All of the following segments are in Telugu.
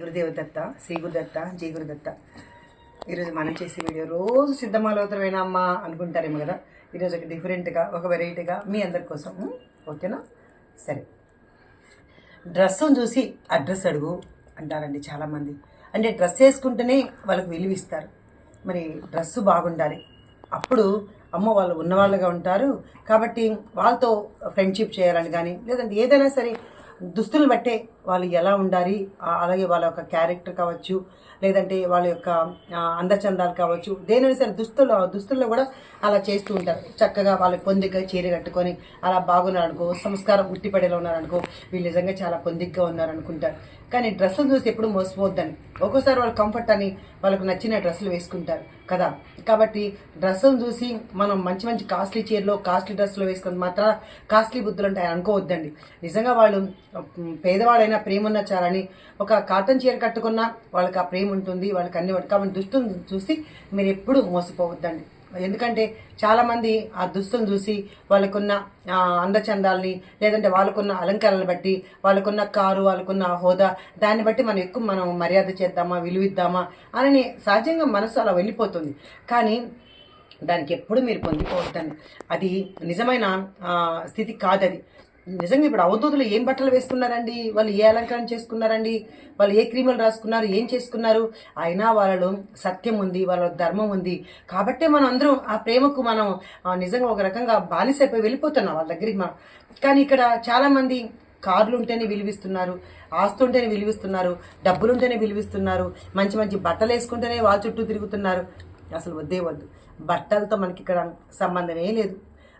గురుదేవదత్త దత్త శ్రీ గురుదత్త జై గురుదత్త. ఈరోజు మనం చేసే వీడియో రోజు సిద్ధమాలవుతామేనా అమ్మా అనుకుంటారేమో కదా? ఈరోజు ఒక డిఫరెంట్గా ఒక వెరైటీగా మీ అందరి కోసం ఓకేనా? సరే. డ్రెస్సును చూసి అడ్రస్ అడుగు అంటారండి చాలామంది. అంటే డ్రెస్ వేసుకుంటేనే వాళ్ళకి విలువిస్తారు మరి డ్రెస్సు బాగుండాలి. అప్పుడు అమ్మ వాళ్ళు ఉన్నవాళ్ళుగా ఉంటారు. కాబట్టి వాళ్ళతో ఫ్రెండ్షిప్ చేయాలని కానీ లేదంటే ఏదైనా సరే దుస్తులు బట్టే వాళ్ళు ఎలా ఉండాలి? అలాగే వాళ్ళ యొక్క క్యారెక్టర్ కావచ్చు లేదంటే వాళ్ళ యొక్క అందచందాలు కావచ్చు దేనివైనా సరే దుస్తుల్లో దుస్తుల్లో కూడా అలా చేస్తూ ఉంటారు. చక్కగా వాళ్ళ పొందిగ్గా చీర కట్టుకొని అలా బాగున్నారనుకో సంస్కారం ఉట్టిపడేలా ఉన్నారనుకో వీళ్ళు నిజంగా చాలా పొందిగ్గా ఉన్నారనుకుంటారు. కానీ డ్రెస్సులు చూసి ఎప్పుడు మోసపోద్దని ఒక్కోసారి వాళ్ళు కంఫర్ట్ అని వాళ్ళకు నచ్చిన డ్రెస్సులు వేసుకుంటారు కదా. కాబట్టి డ్రెస్సులు చూసి మనం మంచి మంచి కాస్ట్లీ చీరలో కాస్ట్లీ డ్రెస్సులు వేసుకుని మాత్రం కాస్ట్లీ బుద్ధులు ఉంటాయి అనుకోవద్దండి. నిజంగా వాళ్ళు ఉమ్, పేదవాడైనా ప్రేమ ఉన్న చాలని ఒక కాటన్ చీర కట్టుకున్నా వాళ్ళకి ఆ ప్రేమ ఉంటుంది వాళ్ళకి అన్ని కాబట్టి దుస్తులను చూసి మీరు ఎప్పుడు మోసపోవద్దండి. ఎందుకంటే చాలామంది ఆ దుస్తులను చూసి వాళ్ళకున్న అందచందాలని అందచందాల్ని లేదంటే వాళ్ళకున్న అలంకరణలు బట్టి వాళ్ళకున్న కారు వాళ్ళకున్న హోదా దాన్ని బట్టి మనం ఎక్కువ మనం మర్యాద చేద్దామా విలువిద్దామా అని సహజంగా మనసు అలా వెళ్ళిపోతుంది. కానీ దానికి ఎప్పుడు మీరు పొందిపోవద్దండి అది నిజమైన స్థితి కాదది. నిజంగా ఇప్పుడు అవధూతులు ఏం బట్టలు వేసుకున్నారండి? వాళ్ళు ఏ అలంకరణ చేసుకున్నారండి? వాళ్ళు ఏ క్రీములు రాసుకున్నారు? ఏం చేసుకున్నారు? అయినా వాళ్ళలో సత్యం ఉంది వాళ్ళ ధర్మం ఉంది. కాబట్టే మనం అందరం ఆ ప్రేమకు మనం నిజంగా ఒక రకంగా బానిసైపోయి వెళ్ళిపోతున్నాం వాళ్ళ దగ్గరికి మనం. కానీ ఇక్కడ చాలామంది కార్లు ఉంటేనే విలువిస్తున్నారు ఆస్తుంటేనే విలువిస్తున్నారు డబ్బులుంటేనే విలువిస్తున్నారు మంచి మంచి బట్టలు వేసుకుంటేనే వాళ్ళ చుట్టూ తిరుగుతున్నారు. అసలు వద్దే వద్దు. బట్టలతో మనకి ఇక్కడ సంబంధమే లేదు.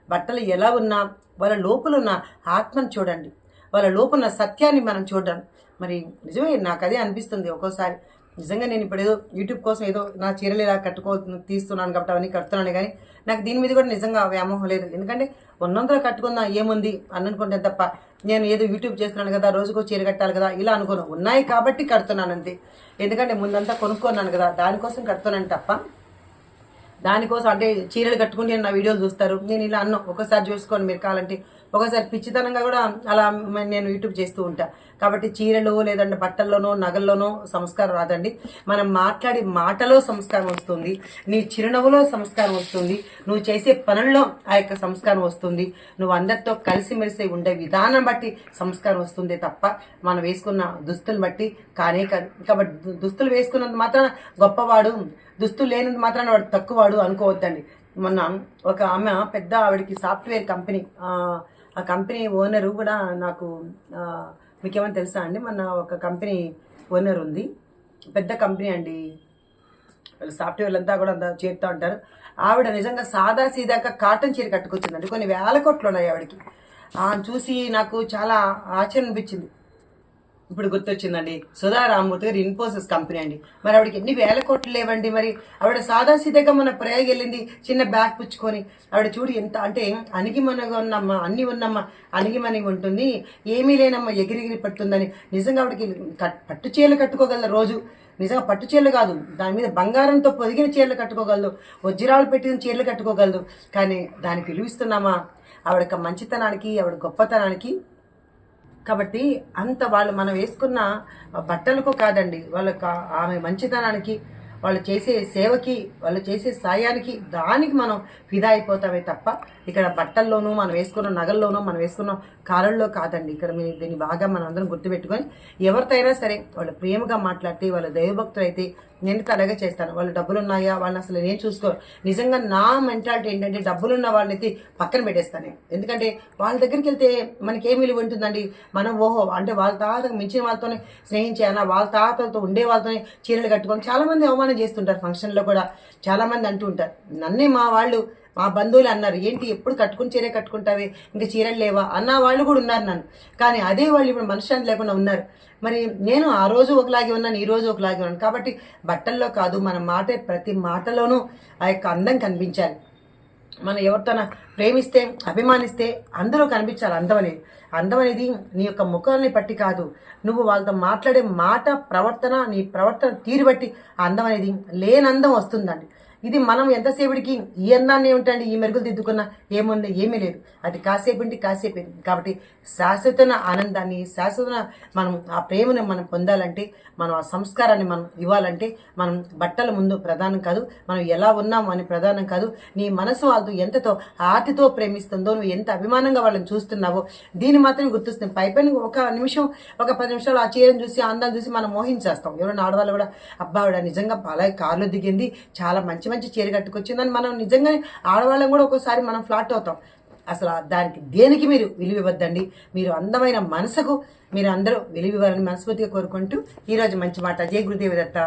బట్టలు ఎలా ఉన్నా వాళ్ళ లోపలున్న ఆత్మను చూడండి. వాళ్ళ లోపల సత్యాన్ని మనం చూడడం. మరి నిజమే నాకు అదే అనిపిస్తుంది ఒక్కోసారి. నిజంగా నేను ఇప్పుడు ఏదో యూట్యూబ్ కోసం ఏదో నా చీరలు ఇలా కట్టుకో తీస్తున్నాను కాబట్టి అవన్నీ కడుతున్నాను కానీ నాకు దీని మీద కూడా నిజంగా వ్యామోహం లేదు. ఎందుకంటే ఉన్నంతలో కట్టుకుందాం ఏముంది అని అనుకుంటే తప్ప నేను ఏదో యూట్యూబ్ చేస్తున్నాను కదా రోజుకో చీర కట్టాలి కదా ఇలా అనుకోను. ఉన్నాయి కాబట్టి కడుతున్నాను అంతే. ఎందుకంటే ముందంతా కొనుక్కున్నాను కదా దానికోసం కడుతున్నాను తప్ప దానికోసం అంటే చీరలు కట్టుకుంటే నా వీడియోలు చూస్తారు. నేను ఇలా అన్నం. ఒకసారి చూసుకోండి మీరు కావాలంటే. ఒకసారి పిచ్చితనంగా కూడా అలా నేను యూట్యూబ్ చేస్తూ ఉంటా. కాబట్టి చీరలు లేదంటే బట్టల్లోనో నగల్లోనో సంస్కారం రాదండి. మనం మాట్లాడే మాటలో సంస్కారం వస్తుంది. నీ చిరునవ్వులో సంస్కారం వస్తుంది. నువ్వు చేసే పనుల్లో ఆ యొక్క సంస్కారం వస్తుంది. నువ్వు అందరితో కలిసిమెలిసి ఉండే విధానం బట్టి సంస్కారం వస్తుంది తప్ప మనం వేసుకున్న దుస్తులు బట్టి కానే కాదు. కాబట్టి దుస్తులు వేసుకున్నంత మాత్రం గొప్పవాడు దుస్తులు లేనంత మాత్రాన వాడు తక్కువవాడు అనుకోవద్దండి. మొన్న ఒక ఆమె పెద్ద ఆవిడకి సాఫ్ట్వేర్ కంపెనీ ఆ, కంపెనీ ఓనరు కూడా నాకు మీకేమైనా తెలుసా అండి? మొన్న ఒక కంపెనీ ఓనర్ ఉంది. పెద్ద కంపెనీ అండి. సాఫ్ట్వేర్లు అంతా కూడా అంతా చేరుతూ ఉంటారు. ఆవిడ నిజంగా సాదా సీదాగా కాటన్ చీర కట్టుకొచ్చిందండి. కొన్ని వేల కోట్లు ఉన్నాయి ఆవిడకి. ఆ చూసి నాకు చాలా ఆశ్చర్యం అనిపించింది. ఇప్పుడు గుర్తొచ్చిందండి. సుధా రామ్మూర్తి గారు ఇన్ఫోసిస్ కంపెనీ అండి. మరి ఆవిడకి ఎన్ని వేల కోట్లు లేవండి మరి? ఆవిడ సాదాసీదాగా మన ప్రయోగ వెళ్ళింది చిన్న బ్యాగ్ పుచ్చుకొని. ఆవిడ చూడు ఎంత అంటే అణిగి మనగా ఉన్నమ్మా అన్ని ఉన్నమ్మా అణిగిమని ఉంటుంది. ఏమీ లేనమ్మా ఎగిరిగిరి పడుతుందని నిజంగా ఆవిడకి పట్టు చీరలు కట్టుకోగలరు రోజు? నిజంగా పట్టు చీరలు కాదు దాని మీద బంగారంతో పొదిగిన చీరలు కట్టుకోగలదు. వజ్రాలు పెట్టిన చీరలు కట్టుకోగలదు. కానీ దానికి విలువిస్తున్నామా ఆవిడ మంచితనానికి ఆవిడ గొప్పతనానికి కాబట్టి అంత వాళ్ళు మనం వేసుకున్న బట్టలకు కాదండి వాళ్ళకి ఆమె మంచితనానికి వాళ్ళు చేసే సేవకి వాళ్ళు చేసే సాయానికి దానికి మనం ఫిదా అయిపోతామే తప్ప ఇక్కడ బట్టల్లోనూ మనం వేసుకున్న నగల్లోనూ మనం వేసుకున్న కాలంలో కాదండి. ఇక్కడ మీరు దీన్ని బాగా మనం అందరం గుర్తుపెట్టుకొని ఎవరితో అయినా సరే వాళ్ళు ప్రేమగా మాట్లాడితే వాళ్ళ దైవభక్తులు అయితే నేను అలాగే చేస్తాను. వాళ్ళు డబ్బులు ఉన్నాయా వాళ్ళని అసలు నేను చూసుకోరు నిజంగా నా మెంటాలిటీ ఏంటంటే డబ్బులున్న వాళ్ళని పక్కన పెట్టేస్తాను. ఎందుకంటే వాళ్ళ దగ్గరికి వెళ్తే మనకి ఏం విలువ ఉంటుందండి? మనం ఓహో అంటే వాళ్ళ తాతకు మించిన వాళ్ళతోనే స్నేహించానా? వాళ్ళ తాతలతో ఉండే వాళ్ళతోనే చీరలు కట్టుకొని చాలామంది అవమానం చేస్తుంటారు ఫంక్షన్లో కూడా. చాలామంది అంటూ ఉంటారు. నన్నే మా వాళ్ళు మా బంధువులు అన్నారు ఏంటి ఎప్పుడు కట్టుకుని చీరే కట్టుకుంటావే? ఇంకా చీరలు లేవా? అన్న వాళ్ళు కూడా ఉన్నారు నన్ను. కానీ అదే వాళ్ళు ఇప్పుడు మనశ్శాంతి లేకుండా ఉన్నారు. మరి నేను ఆ రోజు ఒకలాగే ఉన్నాను ఈ రోజు ఒకలాగే ఉన్నాను. కాబట్టి బట్టల్లో కాదు మన మాట ప్రతి మాటలోనూ ఆ యొక్క అందం కనిపించాలి. మనం ఎవరితోన ప్రేమిస్తే అభిమానిస్తే అందులో కనిపించాలి అందం అనేది అందం అనేది నీ యొక్క ముఖాన్ని బట్టి కాదు. నువ్వు వాళ్ళతో మాట్లాడే మాట ప్రవర్తన నీ ప్రవర్తన తీరు బట్టి అందం అనేది లేని అందం వస్తుందండి. ఇది మనం ఎంతసేపటికి ఈ అందాన్ని ఏమిటండి ఈ మెరుగులు దిద్దుకున్నా ఏముంది? ఏమీ లేదు. అది కాసేపు ఉంటే కాసేపు కాబట్టి శాశ్వత ఆనందాన్ని శాశ్వత మనం ఆ ప్రేమను మనం పొందాలంటే మనం ఆ సంస్కారాన్ని మనం ఇవ్వాలంటే మనం బట్టల ముందు ప్రధానం కాదు మనం ఎలా ఉన్నాం అని ప్రధానం కాదు నీ మనసు వాళ్ళతో ఎంతతో ఆర్తితో ప్రేమిస్తుందో నువ్వు ఎంత అభిమానంగా వాళ్ళని చూస్తున్నావో దీన్ని మాత్రం గుర్తిస్తుంది. పైపైన ఒక నిమిషం ఒక పది నిమిషాలు ఆ చీరను చూసి ఆ చూసి మనం మోహించేస్తాం. ఎవరైనా ఆడవాళ్ళు కూడా అబ్బావిడ నిజంగా అలాగే కారులో దిగింది చాలా మంచి మంచి చీర కట్టుకొచ్చిందని మనం నిజంగానే ఆడవాళ్ళం కూడా ఒక్కోసారి మనం ఫ్లాట్ అవుతాం. అసలు దానికి దేనికి మీరు విలువ ఇవ్వద్దండి? మీరు అందమైన మనసుకు మీరు అందరూ విలువ ఇవ్వాలని మనస్ఫూర్తిగా కోరుకుంటూ ఈరోజు మంచి మాట జయ గురుదేవి దత్త